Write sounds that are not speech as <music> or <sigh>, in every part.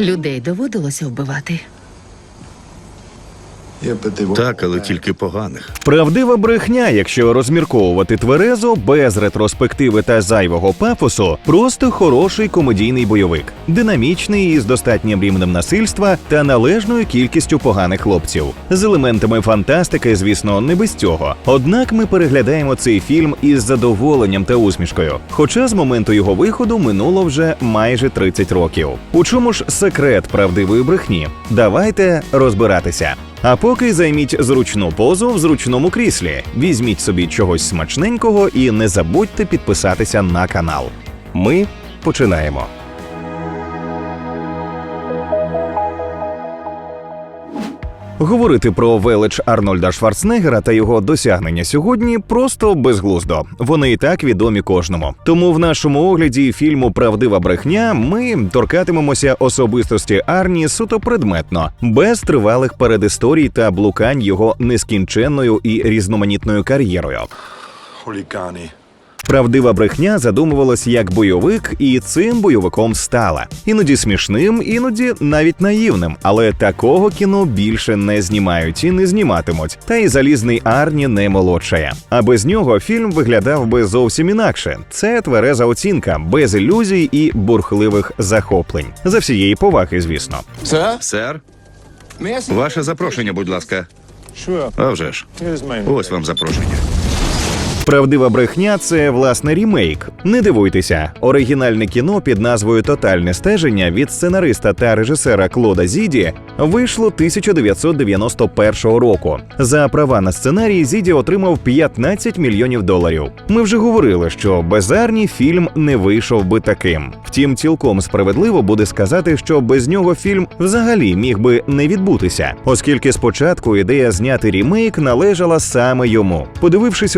Людей доводилося вбивати. Так, але тільки поганих. Правдива брехня, якщо розмірковувати тверезо, без ретроспективи та зайвого пафосу, просто хороший комедійний бойовик, динамічний із достатнім рівнем насильства та належною кількістю поганих хлопців. З елементами фантастики, звісно, не без цього. Однак ми переглядаємо цей фільм із задоволенням та усмішкою. Хоча з моменту його виходу минуло вже майже 30 років. У чому ж секрет правдивої брехні? Давайте розбиратися. А поки займіть зручну позу в зручному кріслі, візьміть собі чогось смачненького і не забудьте підписатися на канал. Ми починаємо. Говорити про велич Арнольда Шварценеггера та його досягнення сьогодні просто безглуздо. Вони і так відомі кожному. Тому в нашому огляді фільму Правдива брехня ми торкатимемося особистості Арні суто предметно, без тривалих передісторій та блукань його нескінченною і різноманітною кар'єрою. Хулігані. Правдива брехня задумувалась як бойовик, і цим бойовиком стала. Іноді смішним, іноді навіть наївним. Але такого кіно більше не знімають і не зніматимуть. Та й залізний Арні не молодшає. А без нього фільм виглядав би зовсім інакше. Це твереза оцінка, без ілюзій і бурхливих захоплень. За всієї поваги, звісно. Сер, ваше запрошення, будь ласка. А вже ж. Ось вам запрошення. Правдива брехня це власне рімейк. Не дивуйтеся, оригінальне кіно під назвою Тотальне стеження від сценариста та режисера Клода Зіді вийшло 1991 року. За права на сценарій Зіді отримав 15 мільйонів доларів. Ми вже говорили, що без Арні фільм не вийшов би таким. Втім, цілком справедливо буде сказати, що без нього фільм взагалі міг би не відбутися, оскільки спочатку ідея зняти рімейк належала саме йому. Подивившись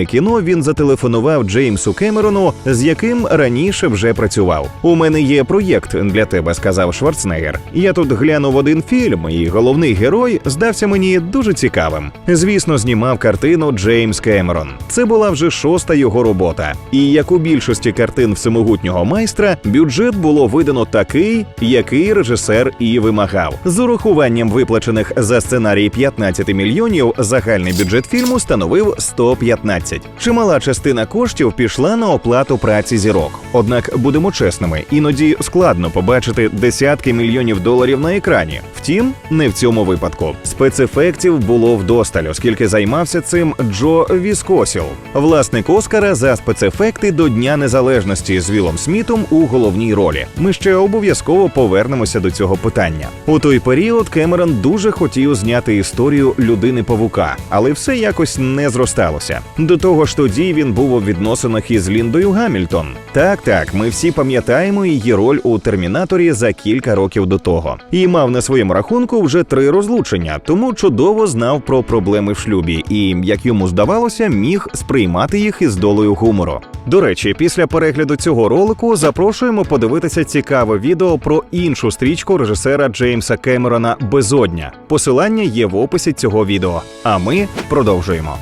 оригінальне кіно, він зателефонував Джеймсу Кемерону, з яким раніше вже працював. У мене є проєкт для тебе, сказав Шварценеггер. Я тут глянув один фільм, і головний герой здався мені дуже цікавим. Звісно, знімав картину Джеймс Кемерон. Це була вже шоста його робота. І як у більшості картин всемогутнього майстра, бюджет було видано такий, який режисер і вимагав. З урахуванням виплачених за сценарій 15 мільйонів, загальний бюджет фільму становив 115. Чимала частина коштів пішла на оплату праці зірок. Однак будемо чесними, іноді складно побачити десятки мільйонів доларів на екрані. Втім, не в цьому випадку. Спецефектів було вдосталь, оскільки займався цим Джо Віскосіл, власник Оскара за спецефекти до Дня Незалежності з Вілом Смітом у головній ролі. Ми ще обов'язково повернемося до цього питання. У той період Кемерон дуже хотів зняти історію людини павука, але все якось не зросталося. До того ж, тоді він був у відносинах із Ліндою Гамільтон. Так, так, ми всі пам'ятаємо її роль у Термінаторі за кілька років до того. І мав на своєму рахунку вже три розлучення, тому чудово знав про проблеми в шлюбі і, як йому здавалося, міг сприймати їх із долею гумору. До речі, після перегляду цього ролику запрошуємо подивитися цікаве відео про іншу стрічку режисера Джеймса Кемерона Безодня. Посилання є в описі цього відео. А ми продовжуємо.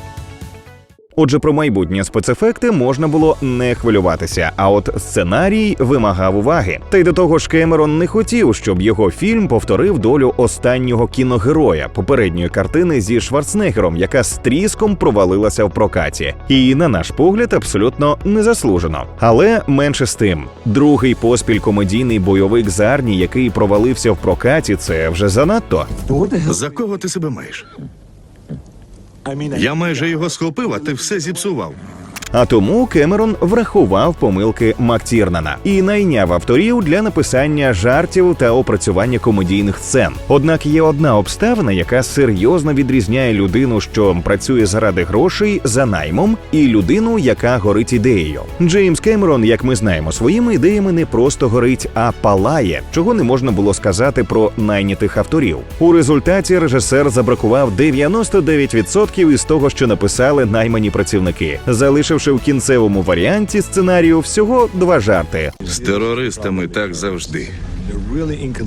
Отже, про майбутні спецефекти можна було не хвилюватися, а от сценарій вимагав уваги. Та й до того ж, Кемерон не хотів, щоб його фільм повторив долю останнього кіногероя попередньої картини зі Шварценеггером, яка з тріском провалилася в прокаті. І, на наш погляд, абсолютно незаслужено. Але менше з тим, другий поспіль комедійний бойовик з Арні, який провалився в прокаті, це вже занадто. За кого ти себе маєш? Я майже його схопив, а ти все зіпсував. А тому Кемерон врахував помилки Мактірнана і найняв авторів для написання жартів та опрацювання комедійних сцен. Однак є одна обставина, яка серйозно відрізняє людину, що працює заради грошей за наймом, і людину, яка горить ідеєю. Джеймс Кемерон, як ми знаємо, своїми ідеями не просто горить, а палає, чого не можна було сказати про найнятих авторів. У результаті режисер забракував 99% із того, що написали наймані працівники, залишивши в кінцевому варіанті сценарію всього два жарти. З терористами так завжди.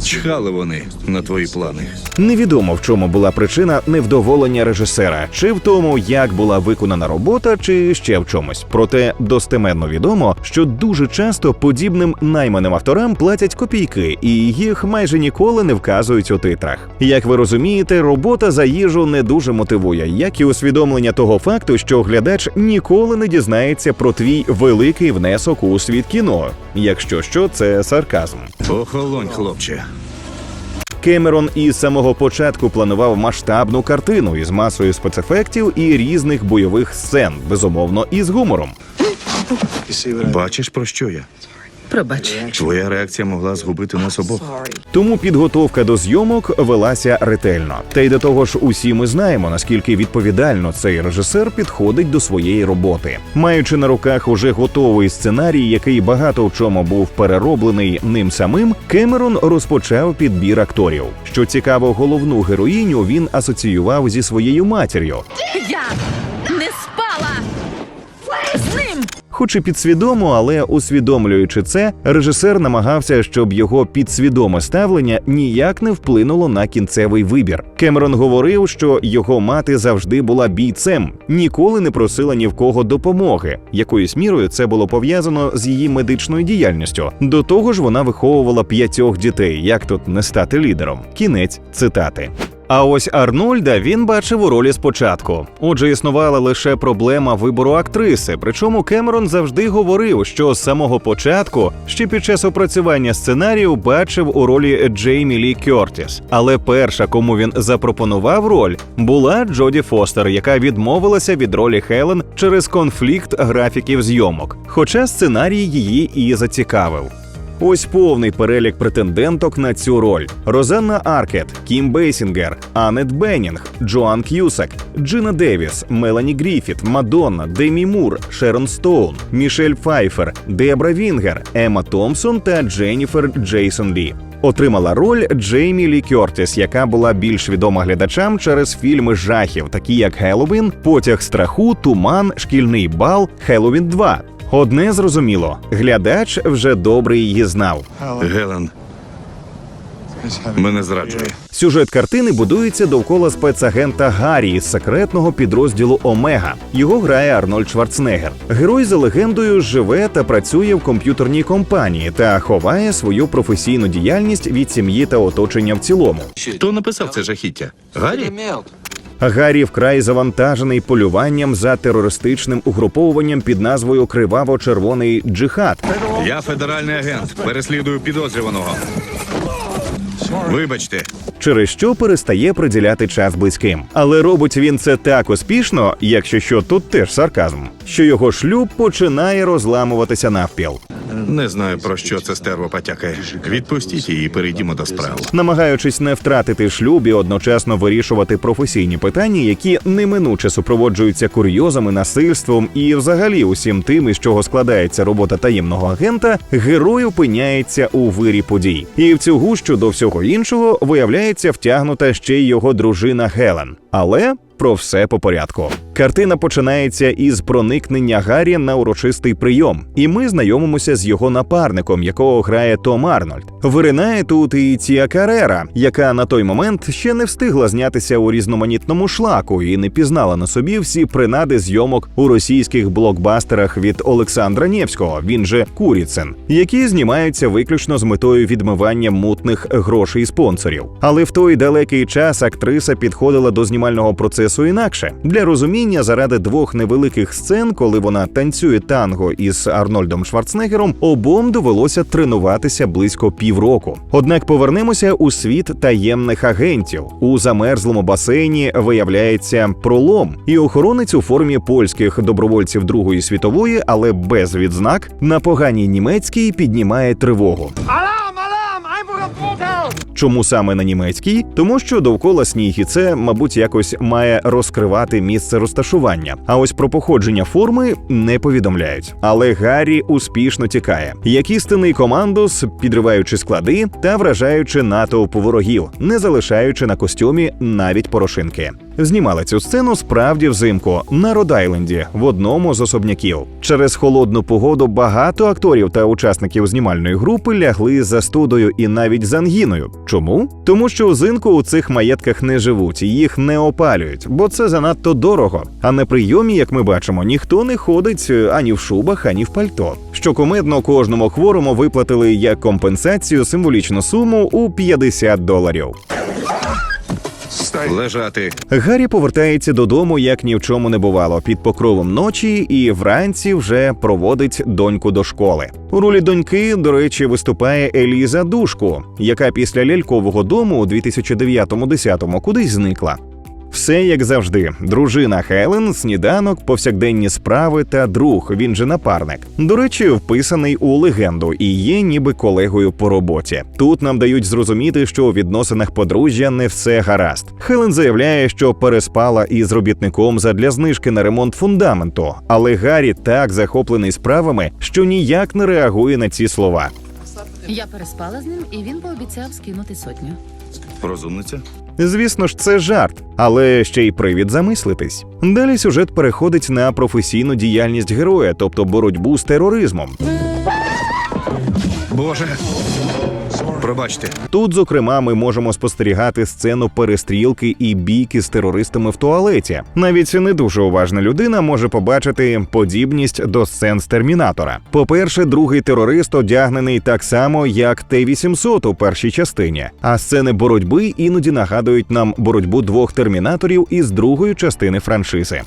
Чхали вони на твої плани. Невідомо в чому була причина невдоволення режисера, чи в тому, як була виконана робота, чи ще в чомусь. Проте достеменно відомо, що дуже часто подібним найманим авторам платять копійки, і їх майже ніколи не вказують у титрах. Як ви розумієте, робота за їжу не дуже мотивує, як і усвідомлення того факту, що глядач ніколи не дізнається про твій великий внесок у світ кіно. Якщо що, це сарказм. Охолонь, хлопче. Кемерон із самого початку планував масштабну картину із масою спецефектів і різних бойових сцен, безумовно, і з гумором. Бачиш, про що я? Пробач. Твоя реакція могла згубити нас обох. Тому підготовка до зйомок велася ретельно. Та й до того ж, усі ми знаємо, наскільки відповідально цей режисер підходить до своєї роботи, маючи на руках уже готовий сценарій, який багато в чому був перероблений ним самим. Кемерон розпочав підбір акторів. Що цікаво, головну героїню він асоціював зі своєю матір'ю. Я Хоч і підсвідомо, але усвідомлюючи це, режисер намагався, щоб його підсвідоме ставлення ніяк не вплинуло на кінцевий вибір. Кемерон говорив, що його мати завжди була бійцем, ніколи не просила ні в кого допомоги. Якоюсь мірою це було пов'язано з її медичною діяльністю. До того ж, вона виховувала п'ятьох дітей. Як тут не стати лідером? Кінець цитати. А ось Арнольда він бачив у ролі спочатку. Отже, існувала лише проблема вибору актриси. Причому Кемерон завжди говорив, що з самого початку, ще під час опрацювання сценарію, бачив у ролі Джеймі Лі Кьортіс. Але перша, кому він запропонував роль, була Джоді Фостер, яка відмовилася від ролі Хелен через конфлікт графіків зйомок. Хоча сценарій її і зацікавив. Ось повний перелік претенденток на цю роль: Розанна Аркет, Кім Бейсінгер, Анет Беннінг, Джоан К'юсак, Джина Девіс, Мелані Гріфіт, Мадонна, Демі Мур, Шерон Стоун, Мішель Пфайфер, Дебра Вінгер, Ема Томпсон та Дженніфер Джейсон Лі. Отримала роль Джеймі Лі Кьортіс, яка була більш відома глядачам через фільми жахів, такі як Геловін, Потяг страху, Туман, Шкільний бал, Хеллоуін 2. Одне зрозуміло, глядач вже добре її знав. Гелен мене зраджує. Сюжет картини будується довкола спецагента Гаррі з секретного підрозділу Омега. Його грає Арнольд Шварценеггер. Герой за легендою живе та працює в комп'ютерній компанії та ховає свою професійну діяльність від сім'ї та оточення в цілому. Хто написав це жахіття? Гаррі? Гаррі вкрай завантажений полюванням за терористичним угруповуванням під назвою Криваво-червоний джихад. Я федеральний агент. Переслідую підозрюваного. Вибачте, через що перестає приділяти час близьким. Але робить він це так успішно, якщо що тут теж сарказм, що його шлюб починає розламуватися навпіл. не знаю про що це стерво потякає. Відпустіть її, і перейдімо до справ. Намагаючись не втратити шлюб і одночасно вирішувати професійні питання, які неминуче супроводжуються курйозами, насильством і взагалі усім тим, із чого складається робота таємного агента, герой опиняється у вирі подій. І в цю гущу до всього іншого виявляється втягнута ще й його дружина Гелен. Але про все по порядку. Картина починається із проникнення Гаррі на урочистий прийом, і ми знайомимося з його напарником, якого грає Том Арнольд. Виринає тут і Тія Карера, яка на той момент ще не встигла знятися у різноманітному шлаку і не пізнала на собі всі принади зйомок у російських блокбастерах від Олександра Нєвського, він же Куріцин, які знімаються виключно з метою відмивання мутних грошей спонсорів. Але в той далекий час актриса підходила до знімального процесу інакше для розуміння заради двох невеликих сцен, коли вона танцює танго із Арнольдом Шварценеггером, обом довелося тренуватися близько півроку. Однак повернемося у світ таємних агентів. У замерзлому басейні виявляється пролом, і охоронець у формі польських добровольців Другої світової, але без відзнак, на поганій німецькій піднімає тривогу. Чому саме на німецькій? Тому що довкола сніг, і це, мабуть, якось має розкривати місце розташування. А ось про походження форми не повідомляють. Але Гаррі успішно тікає, як істинний командос, підриваючи склади та вражаючи натовп ворогів, не залишаючи на костюмі навіть порошинки. Знімали цю сцену справді взимку на Род-Айленді, в одному з особняків. Через холодну погоду багато акторів та учасників знімальної групи лягли за студою і навіть з ангіною. Чому? Тому що узимку у цих маєтках не живуть, їх не опалюють, бо це занадто дорого. А на прийомі, як ми бачимо, ніхто не ходить е, ані в шубах, ані в пальто. Що кумедно кожному хворому виплатили як компенсацію символічну суму у 50 доларів. Лежати. Гаррі повертається додому, як ні в чому не бувало, під покровом ночі, і вранці вже проводить доньку до школи. У ролі доньки, до речі, виступає Еліза Душку, яка після лялькового дому у 2009-10 кудись зникла. Все як завжди: дружина Хелен, сніданок, повсякденні справи та друг. Він же напарник. До речі, вписаний у легенду і є ніби колегою по роботі. Тут нам дають зрозуміти, що у відносинах подружжя не все гаразд. Хелен заявляє, що переспала із робітником задля знижки на ремонт фундаменту, але Гаррі так захоплений справами, що ніяк не реагує на ці слова. Я переспала з ним, і він пообіцяв скинути сотню. Розумниця. Звісно ж, це жарт, але ще й привід замислитись. Далі сюжет переходить на професійну діяльність героя, тобто боротьбу з тероризмом. Боже. Пробачте. Тут, зокрема, ми можемо спостерігати сцену перестрілки і бійки з терористами в туалеті. Навіть не дуже уважна людина може побачити подібність до сцен з термінатора. По-перше, другий терорист одягнений так само, як Т-800 у першій частині. А сцени боротьби іноді нагадують нам боротьбу двох термінаторів із другої частини франшизи.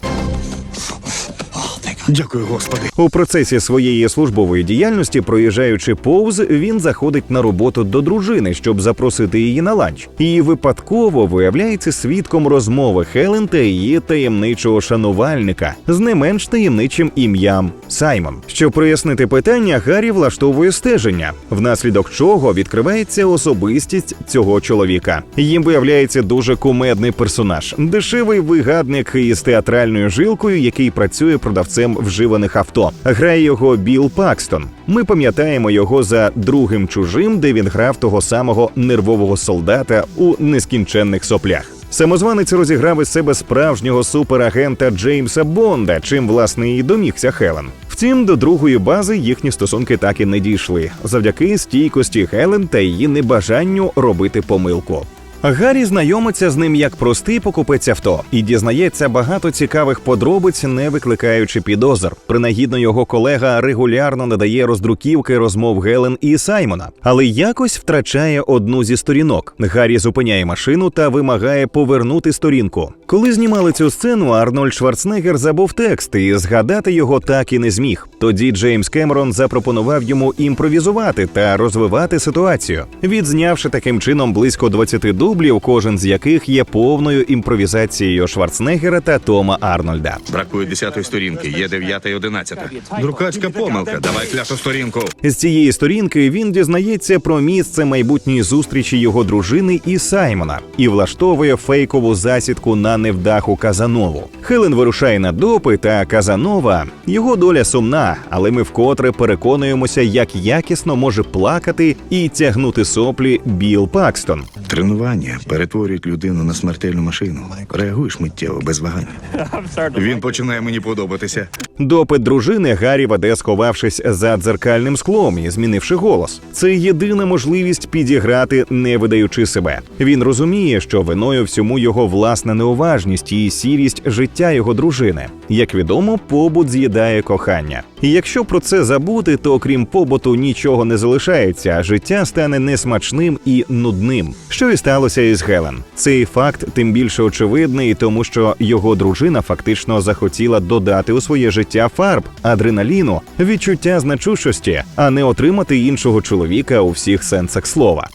Дякую, господи. У процесі своєї службової діяльності, проїжджаючи повз, він заходить на роботу до дружини, щоб запросити її на ланч, і випадково виявляється свідком розмови Хелен та її таємничого шанувальника з не менш таємничим ім'ям Саймон. Щоб прояснити питання, Гаррі влаштовує стеження, внаслідок чого відкривається особистість цього чоловіка. Їм виявляється дуже кумедний персонаж, дешевий вигадник із театральною жилкою, який працює продавцем вживаних авто. Грає його Біл Пакстон. Ми пам'ятаємо його за другим чужим, де він грав того самого нервового солдата у нескінченних соплях. Самозванець розіграв із себе справжнього суперагента Джеймса Бонда, чим власне і домігся Хелен. Втім, до другої бази їхні стосунки так і не дійшли завдяки стійкості Хелен та її небажанню робити помилку. Гаррі знайомиться з ним як простий покупець авто і дізнається багато цікавих подробиць, не викликаючи підозр. Принагідно його колега регулярно надає роздруківки розмов Гелен і Саймона, але якось втрачає одну зі сторінок. Гаррі зупиняє машину та вимагає повернути сторінку. Коли знімали цю сцену, Арнольд Шварценеггер забув текст і згадати його так і не зміг. Тоді Джеймс Кемерон запропонував йому імпровізувати та розвивати ситуацію, відзнявши таким чином близько 20 дублів, кожен з яких є повною імпровізацією Шварценеггера та Тома Арнольда. Бракує десятої сторінки, є дев'ята і одинадцята. Друкачка помилка. Давай кляту сторінку. З цієї сторінки він дізнається про місце майбутньої зустрічі його дружини і Саймона і влаштовує фейкову засідку на невдаху Казанову. Хелен вирушає на допит, а Казанова його доля сумна, але ми вкотре переконуємося, як якісно може плакати і тягнути соплі Біл Пакстон. Тренування перетворюють людину на смертельну машину. Реагуєш миттєво, без вагань. <laughs> Він починає мені подобатися. Допит дружини Гаррі веде, сховавшись за дзеркальним склом і змінивши голос. Це єдина можливість підіграти, не видаючи себе. Він розуміє, що виною всьому його власна неуважність і сірість життя його дружини. Як відомо, побут з'їдає кохання. І якщо про це забути, то окрім побуту нічого не залишається, а життя стане несмачним і нудним. Що і сталося із Гелен. Цей факт тим більше очевидний, тому що його дружина фактично захотіла додати у своє життя фарб, адреналіну, відчуття значущості, а не отримати іншого чоловіка у всіх сенсах слова.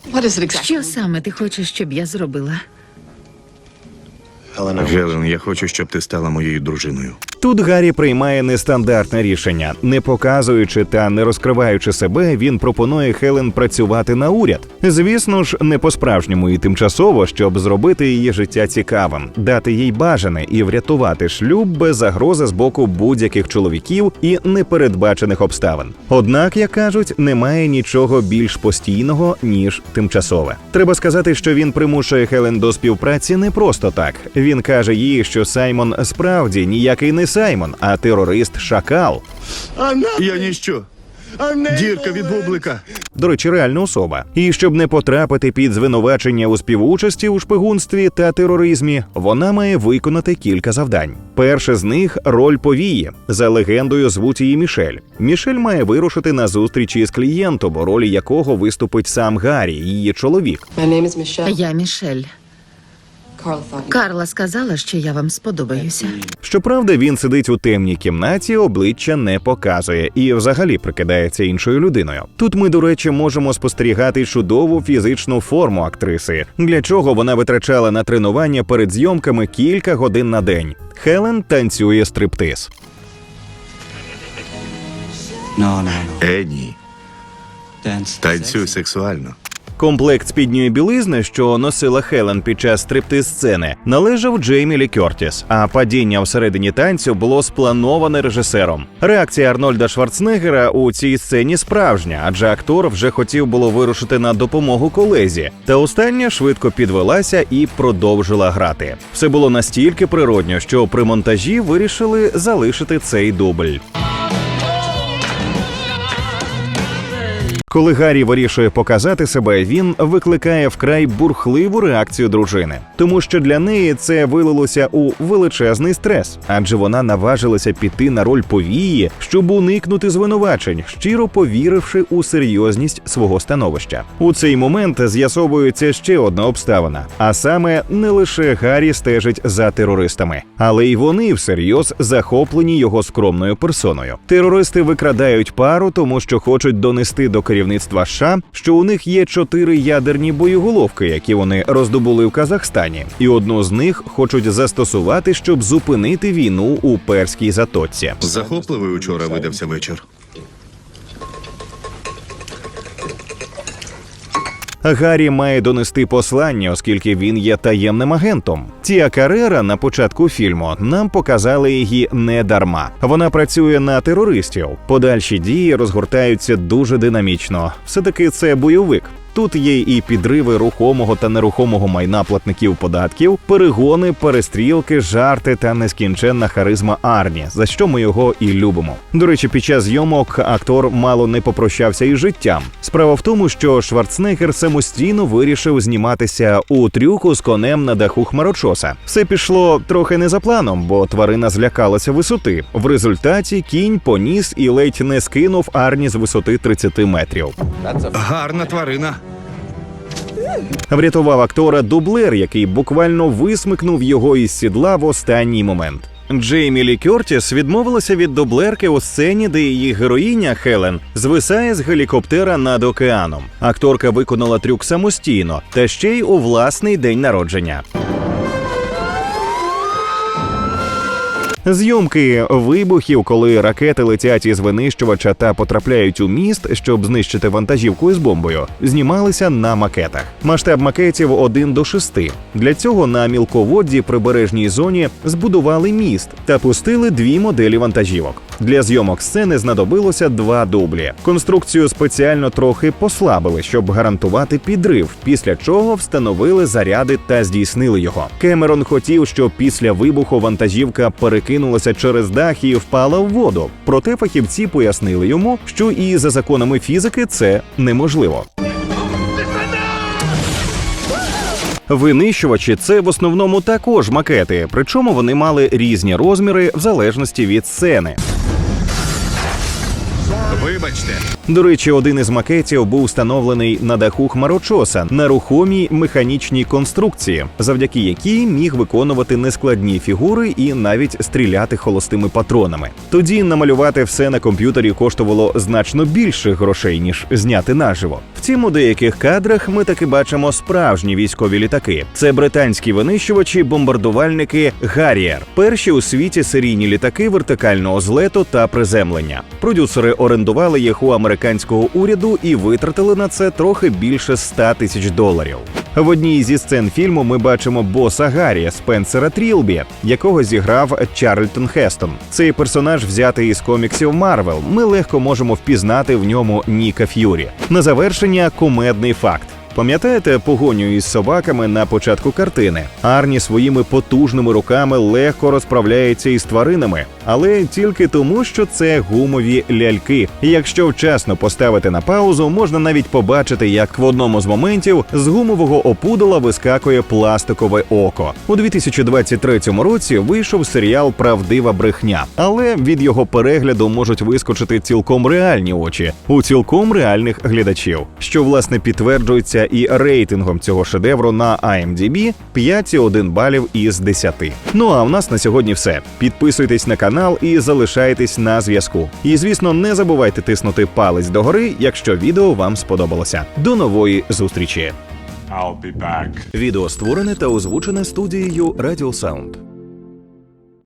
Що саме ти хочеш, щоб я зробила? Гелен, я хочу, щоб ти стала моєю дружиною. Тут Гаррі приймає нестандартне рішення, не показуючи та не розкриваючи себе, він пропонує Хелен працювати на уряд. Звісно ж, не по-справжньому і тимчасово, щоб зробити її життя цікавим, дати їй бажане і врятувати шлюб без загрози з боку будь-яких чоловіків і непередбачених обставин. Однак, як кажуть, немає нічого більш постійного ніж тимчасове. Треба сказати, що він примушує Хелен до співпраці не просто так. Він каже їй, що Саймон справді ніякий не Саймон, а терорист Шакал. Я ніщо. Дірка від бублика. До речі, реальна особа. І щоб не потрапити під звинувачення у співучасті у шпигунстві та тероризмі, вона має виконати кілька завдань. Перше з них роль повії. За легендою звуть її Мішель. Мішель має вирушити на зустрічі з клієнтом, у ролі якого виступить сам Гаррі, її чоловік. Я Мішель. Карла сказала, що я вам сподобаюся. Щоправда, він сидить у темній кімнаті, обличчя не показує і взагалі прикидається іншою людиною. Тут ми, до речі, можемо спостерігати чудову фізичну форму актриси, для чого вона витрачала на тренування перед зйомками кілька годин на день. Хелен танцює стриптиз. Е, ні. Танцюй сексуально. Комплект спідньої білизни, що носила Хелен під час стриптиз-сцени, належав Джеймі Кертіс, а падіння всередині танцю було сплановане режисером. Реакція Арнольда Шварценеггера у цій сцені справжня, адже актор вже хотів було вирушити на допомогу колезі. Та остання швидко підвелася і продовжила грати. Все було настільки природньо, що при монтажі вирішили залишити цей дубль. Коли Гаррі вирішує показати себе, він викликає вкрай бурхливу реакцію дружини, тому що для неї це вилилося у величезний стрес, адже вона наважилася піти на роль повії, щоб уникнути звинувачень, щиро повіривши у серйозність свого становища. У цей момент з'ясовується ще одна обставина: а саме не лише Гаррі стежить за терористами, але й вони всерйоз захоплені його скромною персоною. Терористи викрадають пару, тому що хочуть донести до керівництва США, що у них є чотири ядерні боєголовки, які вони роздобули в Казахстані, і одну з них хочуть застосувати, щоб зупинити війну у перській затоці. Захопливий учора видався вечір. Гаррі має донести послання, оскільки він є таємним агентом. Тія Карера на початку фільму нам показали її не дарма. Вона працює на терористів. Подальші дії розгортаються дуже динамічно. Все таки це бойовик. Тут є і підриви рухомого та нерухомого майна платників податків, перегони, перестрілки, жарти та нескінченна харизма Арні, за що ми його і любимо. До речі, під час зйомок актор мало не попрощався із життям. Справа в тому, що Шварценеггер самостійно вирішив зніматися у трюку з конем на даху хмарочоса. Все пішло трохи не за планом, бо тварина злякалася висоти. В результаті кінь поніс і ледь не скинув Арні з висоти 30 метрів. Гарна тварина. Врятував актора дублер, який буквально висмикнув його із сідла в останній момент. Джеймі Лі Кертіс відмовилася від дублерки у сцені, де її героїня Хелен звисає з гелікоптера над океаном. Акторка виконала трюк самостійно та ще й у власний день народження. Зйомки вибухів, коли ракети летять із винищувача та потрапляють у міст, щоб знищити вантажівку із бомбою, знімалися на макетах. Масштаб макетів 1 до 6. Для цього на мілководді прибережній зоні збудували міст та пустили дві моделі вантажівок. Для зйомок сцени знадобилося два дублі. Конструкцію спеціально трохи послабили, щоб гарантувати підрив, після чого встановили заряди та здійснили його. Кемерон хотів, щоб після вибуху вантажівка перекинулася через дах і впала в воду. Проте фахівці пояснили йому, що і за законами фізики це неможливо. Винищувачі це в основному також макети, причому вони мали різні розміри в залежності від сцени. Вибачте. До речі, один із макетів був встановлений на даху хмарочоса на рухомій механічній конструкції, завдяки якій міг виконувати нескладні фігури і навіть стріляти холостими патронами. Тоді намалювати все на комп'ютері коштувало значно більше грошей ніж зняти наживо. Втім, у деяких кадрах ми таки бачимо справжні військові літаки. Це британські винищувачі, бомбардувальники Гарріер, перші у світі серійні літаки вертикального злету та приземлення. Продюсери орендували їх у американського уряду і витратили на це трохи більше 100 тисяч доларів. В одній зі сцен фільму ми бачимо боса Гаррі Спенсера Трілбі, якого зіграв Чарльтон Хестон. Цей персонаж взятий із коміксів Марвел. Ми легко можемо впізнати в ньому Ніка Ф'юрі. На завершення кумедний факт. Пам'ятаєте погоню із собаками на початку картини? Арні своїми потужними руками легко розправляється із тваринами, але тільки тому, що це гумові ляльки. Якщо вчасно поставити на паузу, можна навіть побачити, як в одному з моментів з гумового опудала вискакує пластикове око. У 2023 році вийшов серіал Правдива брехня, але від його перегляду можуть вискочити цілком реальні очі у цілком реальних глядачів, що власне підтверджується і рейтингом цього шедевру на IMDb 5,1 балів із 10. Ну а в нас на сьогодні все. Підписуйтесь на канал і залишайтесь на зв'язку. І звісно, не забувайте тиснути палець догори, якщо відео вам сподобалося. До нової зустрічі. I'll be back. Відео створене та озвучене студією Radio Sound.